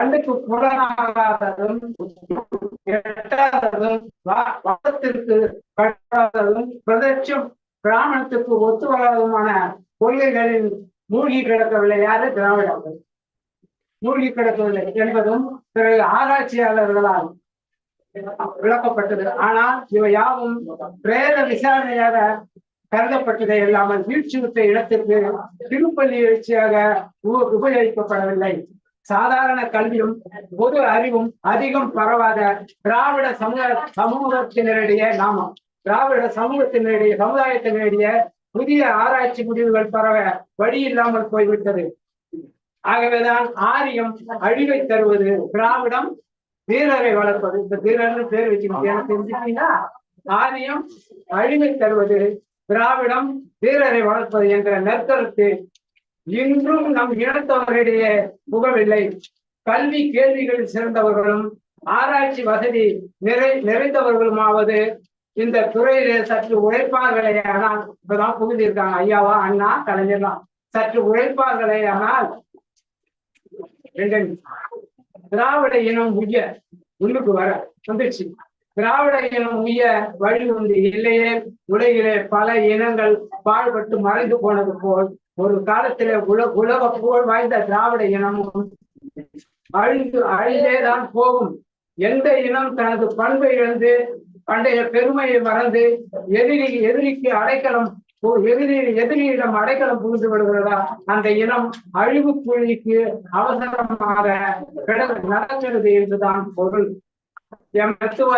கண்ணுக்கு புலனாகாததும் எட்டாததும் வாதத்திற்கு கட்டாததும் பிரதட்சம் பிராமணத்துக்கு ஒத்து வராததுமான கொள்கைகளில் மூழ்கி கிடக்கவில்லை யாரு? திராவிடர்கள். மூழ்கி கிடக்கவில்லை என்பதும் பிறகு ஆராய்ச்சியாளர்களால் விளக்கப்பட்டது. ஆனால் இவை யாவும் பிரேத விசாரணையாக கருதப்பட்டதை இல்லாமல் வீழ்ச்சியுற்ற இடத்திற்கு திருப்பள்ளி எழுச்சியாக உபயோகிக்கப்படவில்லை. சாதாரண கல்வியும் பொது அறிவும் அதிகம் பரவாத திராவிட சமூக சமூகத்தினரிடையே நாமம் திராவிட சமூகத்தினரிடையே சமுதாயத்தினரிடையே புதிய ஆராய்ச்சி முடிவுகள் பரவ வழி இல்லாமல் போய்விட்டது. ஆகவேதான் ஆரியம் அழிவை தருவது திராவிடம் வீரரை வளர்ப்பது. இந்த வீரர்னு பேர் வச்சுக்கிட்டு தெரிஞ்சுக்கிட்டீங்களா? ஆரியம் அழிவை தருவது திராவிடம் வீரரை வளர்ப்பது என்ற நற்கருத்து இன்றும் நம் இனத்தவரிடையே புகவில்லை. கல்வி கேள்விகளில் சிறந்தவர்களும் ஆராய்ச்சி வசதி நிறை நிறைந்தவர்களுமாவது இந்த துறையிலே சற்று உழைப்பார்களே ஆனால் இப்பதான் புகுந்திருக்காங்க. ஐயாவா அண்ணா கலைஞர்லாம் சற்று உழைப்பார்களே ஆனால் திராவிட இனம் உய்ய உள்ளுக்கு வர வந்துருச்சு. திராவிட இனம் உய வழி உண்டு. இல்லையே உலகிலே பல இனங்கள் பாழ்பட்டு மறைந்து போனது போல் ஒரு காலத்திலே உல உலக புகழ் வாய்ந்த திராவிட இனமும் அழிந்து அழிந்தேதான் போகும். எந்த இனம் தனது பண்பை இழந்து பண்டைய பெருமையை மறந்து எதிரி எதிரிக்கு அடைக்கலம் எதிரி எதிரியிடம் அடைக்கலம் புகுந்து விடுகிறதா? அந்த இனம் அழிவு புள்ளிக்கு அவசரமாக நடக்கிறது என்றுதான் பொருள். என் தத்துவ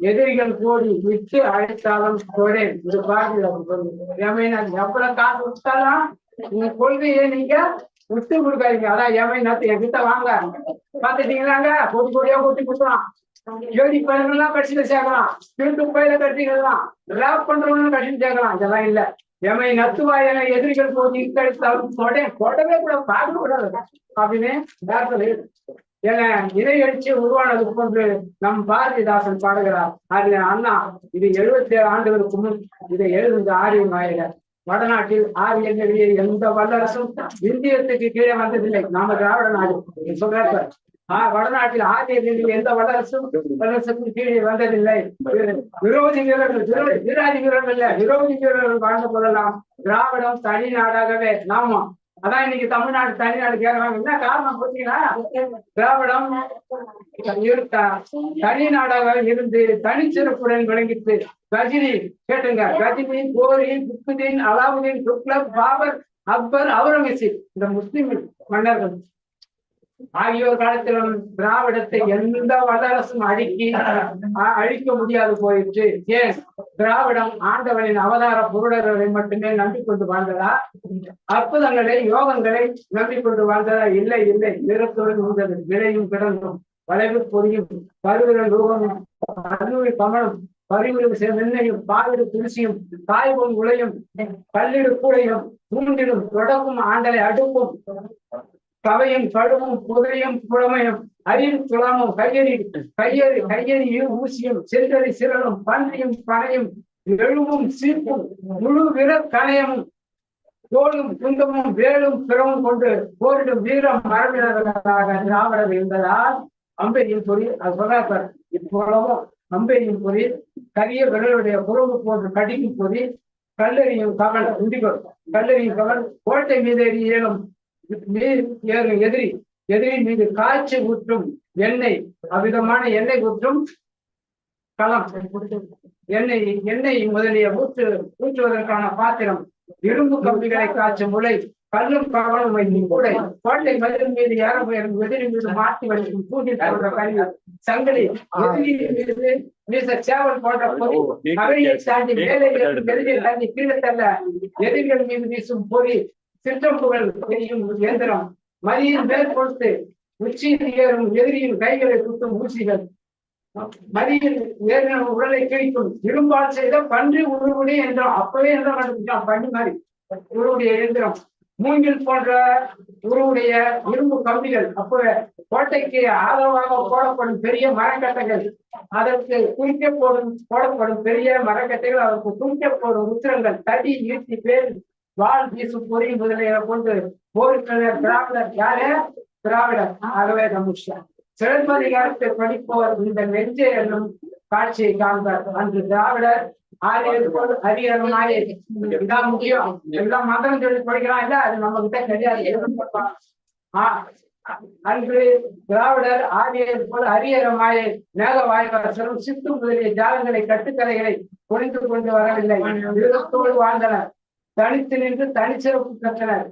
எதிரிகள் கூடி விட்டு அழைத்தாலும் கொடேன் இது பாடல எமை எவ்வளவு காசு விட்டாலும் உங்க கொள்கையை நீங்க விட்டு கொடுக்காதீங்க. அதான் எமை நாத்து என்கிட்ட வாங்க. பாத்துட்டீங்களாங்க பொடி பொடியா கொட்டி கொடுக்கலாம். ஜோடி பயிர்கள்லாம் கட்சியில சேர்க்கலாம். திருட்டு பயில கட்சிகள்லாம் ரேப் பண்றவங்களும் கட்சியில் சேர்க்கலாம். இதெல்லாம் இல்ல. எமை நத்துவாயன எதிரிகள் போட்டி இக்கழித்தாலும் கொடை கொடவே கூட பார்க்க கூடாது. அப்படின்னு டாக்டர் என இதை எழுச்சி உருவானது போன்று நம் பாரதிதாசன் பாடுகிறார். அதுல அண்ணா இது எழுபத்தி ஏழு ஆண்டுகளுக்கு முன் இதை எழுதுந்த ஆரிய நாயகர். வடநாட்டில் ஆரிய எழுதிய எந்த வல்லரசும் இந்தியத்துக்கு கீழே வந்ததில்லை. நாம திராவிட நாடு. சொல்றாரு ஆஹ் வடநாட்டில் ஆரிய எழுதிய எந்த வல்லரசும் வல்லரசுக்கும் கீழே வந்ததில்லை. விரோதி வீரர்கள் விரோதி வீரர்கள் இல்ல விரோதி வீரர்கள் வாழ்ந்து கொள்ளலாம். திராவிடம் தனி நாடாகவே நாம அதான் இன்னைக்கு தமிழ்நாடு தனிநாடு கேட்கறாங்க என்ன காரணம் பார்த்தீங்கன்னா திராவிடம் தனிநாடாக தனி இருந்து தனிச்சிறப்புடன் விளங்கிட்டு கஜினி கேட்டுங்க. கஜினி கோரி குத்துதீன் அலாவுதீன் துக்ளக் பாபர் அக்பர் அவுரங்கசீப் இந்த முஸ்லிம் மன்னர்கள். ஆகியோர் காலத்திலும் திராவிடத்தை எந்த வல்லரசும் அழிக்கி அழிக்க முடியாது போயிடுச்சு ஏன்? திராவிடம் ஆண்டவனின் அவதார புருடர்களை மட்டுமே நம்பிக்கொண்டு வாழ்ந்ததா? அற்புதங்களை யோகங்களை நம்பிக்கொண்டு வாழ்ந்ததா? இல்லை இல்லை. நிறத்துடன் இருந்தது விலையும் கிடந்தும். வளைவு பொறியும் பருவிரல் ரூபமும். கல்லூரி கமலம் பரிவிரு சென்னையும் பாவிடு துளசியும். தாய்வும் உளையும் பல்லிடு கூடையும். மூண்டிடும் தொடக்கும் ஆண்டலை அடுப்பும். கவையும் கடுவும் புதையும் புலமையும் அரியும் துளமும் கையறி கையறி கையறியும் ஊசியும் செந்தரி சிறலும் பன்றியும் பனையும் எழுவும் சீப்பும் முழு விர கணையமும் தோளும் குந்தமும் வேலும் பிறவும் கொண்டு போரிடும் வீரம் மரபினர்களாக திராவிடர் இருந்ததால் அம்பேரியின் பொறி அது சொல்றார் இப்போலவும் அம்பேரியின் பொறி கரிய விரலுடைய புறவு போன்று கடிக்கும் பொறி கல்லறியும் கவல் உண்டிகள் கல்லறியும் கவல் கோட்டை மீது ஏறி ஏறும் மீது ஏறும் எதிரி எதிரி மீது காய்ச்சி ஊற்றும் எண்ணெய் அவ்விதமான எண்ணெய் ஊற்றும் களம். எண்ணெய் எண்ணெய் முதலிய ஊற்று ஊற்றுவதற்கான பாத்திரம். இரும்பு கம்பிகளை காய்ச்சும் முளை கல்லும் கவலும் வைக்கும் கூடை. கோட்டை மதில் மீது முயலும் எதிரி மீது மாட்டி வலிக்கும் தூண்டில் போன்ற சங்கிலி எதிரி மீது வீச சேவல் போன்ற பொறி. அவையை தாண்டி மேலே எதிரியை தாண்டி கீழே தள்ள. எதிரிகள் மீது வீசும் பொறி சிற்றம்புகள் தெரியும் இயந்திரம் மதியின் மேல் கொடுத்து உச்சியில் ஏறும் எதிரியின் கைகளை குத்தும் ஊசிகள். மதியில் ஏறின உடலை கிழிக்கும். இரும்பால் செய்த பன்றி உருவுடி என்றோம் அப்பவே என்ன கண்டுபிடிச்சான் மாதிரி. உருவுடைய இயந்திரம். மூங்கில் போன்ற உருவுடைய இரும்பு கம்பிகள் அப்பவே கோட்டைக்கு ஆதரவாக போடப்படும் பெரிய மரக்கட்டைகள். அதற்கு குளிக்க போடும் போடப்படும் பெரிய மரக்கட்டைகள் அதற்கு குளிக்க போடும் உத்திரங்கள் தடி ஈட்டி பேர் வாள் வீசும் பொறி முதலிய கொண்டு போரிட்டனர் திராவிடர் யாரே? திராவிடர். ஆகவே தமுஷா சிலப்பதிகாரத்தை படிப்போர் இந்த நெஞ்சை என்னும் காட்சியை காண்பார். அன்று திராவிடர் ஆரியர் போல் அரியருமாய் இதான் முக்கியம். எல்லாம் மதம் சொல்லி படிக்கிறான். இல்ல அது நம்ம கிட்ட கிடையாது எதுவும் சொல்லுவாங்க. ஆஹ் அன்று திராவிடர் ஆரியர் போல் அரியரமாய மேகவாய்வாசரும் சித்து முதலிய ஜாலங்களை கட்டுக்கதைகளை புரிந்து கொண்டு வரவில்லை. விருதத்தோடு வாழ்ந்தனர். தனித்து நின்று தனிச்சிறப்பு கற்றனர்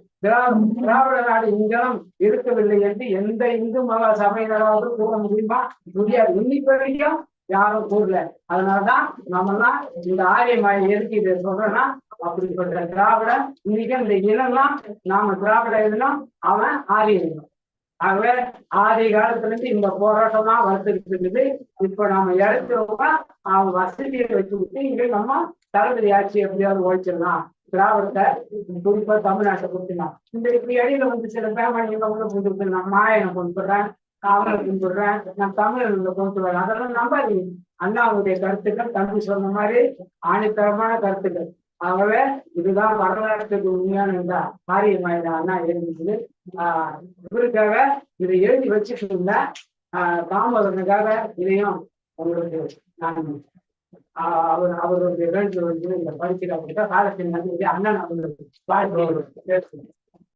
திராவிட நாடு இங்கனம் இருக்கவில்லை என்று எந்த இந்து மகா சபையினராவது கூற முடியுமா? முடியாது. இன்னைக்கு வரைக்கும் யாரும் கூறல. அதனாலதான் நம்மெல்லாம் இந்த ஆரியமாயை எதுக்கு இதை சொல்றேன்னா அப்படிப்பட்ட திராவிட இன்னைக்கு இந்த இனம்லாம் நாம திராவிட இனம் அவன் ஆரிய இனம். ஆகவே ஆதி காலத்துல இருந்து இந்த போராட்டம் தான் வளர்த்துக்கிட்டு இருக்குது. இப்ப நாம இறக்கிறவங்க அவன் வசதியை வச்சு விட்டு இங்க நம்ம தளபதி ஆட்சி எப்படியாவது ஒழிச்சிடலாம் திராவிடத்தை குறிப்பா தமிழ்நாட்டை கொடுத்துலாம் இந்த இப்படி இடையில வந்து சில பேமணி கொண்டு கொடுத்து நான் மாயனை கொண்டு போடுறேன் காவலை கும்பிடுறேன் நான் தமிழர்களை கொண்டு வரேன் அதெல்லாம் நம்பாதீங்க. அண்ணாவுடைய கருத்துக்கள் தம்பி சொன்ன மாதிரி ஆணித்தரமான கருத்துக்கள். ஆகவே இதுதான் வரலாற்றுக்கு உண்மையான இந்த காரியமாயிடா அண்ணா எழுதிச்சது ஆஹ் இவருக்காக இதை எழுதி வச்சுட்டு இருந்தேன் ஆஹ் தாமதனுக்காக இதையும் உங்களுக்கு நான் அவர் அவருடைய வேண்டுகோள் வந்து இந்த பரிசுகள் காலத்தின் நன்றி அண்ணன் அவர்களுக்கு வாழ்த்து பேசுகிறேன்